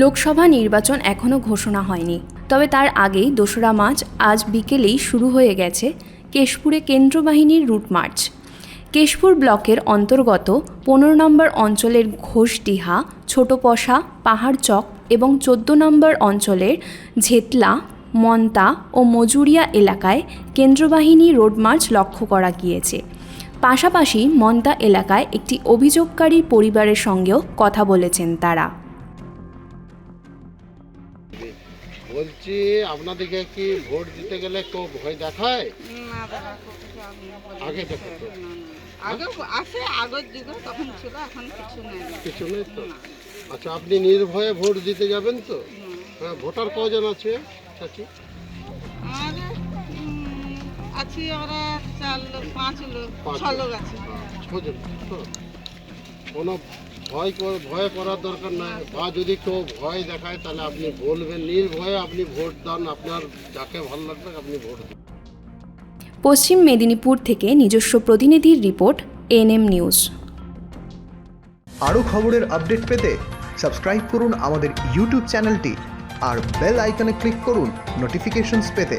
লোকসভা নির্বাচন এখনও ঘোষণা হয়নি। তবে তার আগেই দোসরা মার্চ আজ বিকেলেই শুরু হয়ে গেছে কেশপুরে কেন্দ্র বাহিনীর রুট মার্চ। কেশপুর ব্লকের অন্তর্গত পনেরো নম্বর অঞ্চলের ঘোষডিহা, ছোটপশা, পাহাড়চক এবং চোদ্দ নম্বর অঞ্চলের ঝেতলা, মন্তা ও মজুরিয়া এলাকায় কেন্দ্রবাহিনী রোড মার্চ লক্ষ্য করা গিয়েছে। পাশাপাশি মন্তা এলাকায় একটি অভিযোগকারী পরিবারের সঙ্গেও কথা বলেছেন তারা। বলছি আপনাদেরকে কি ভোট দিতে গেলে কেউ ভয় দেখায়? আগে। আগে আছে আগের যুগে তখন ছিল এখন কিছু নেই। কিছু নেই তো? আচ্ছা আপনি নির্ভয়ে ভোট দিতে যাবেন তো? হ্যাঁ ভোটার কজন আছে চাচি? আছি আমরা চার লোক পাঁচ লোক ছ লোক। আছে। ছজন তো। কোনো ভয় কর- ভয় করার দরকার নাই। বা যদি কেউ ভয় দেখায় তাহলে আপনি বলবেন নির্ভয়ে আপনি ভোট দান। আপনার যাকে ভালো লাগবে আপনি ভোট দিন। পশ্চিম মেদিনীপুর থেকে নিজস্ব প্রতিনিধির রিপোর্ট এনএম নিউজ। আরও খবরের আপডেট পেতে সাবস্ক্রাইব করুন আমাদের ইউটিউব চ্যানেলটি আর বেল আইকনে ক্লিক করুন নোটিফিকেশনস পেতে।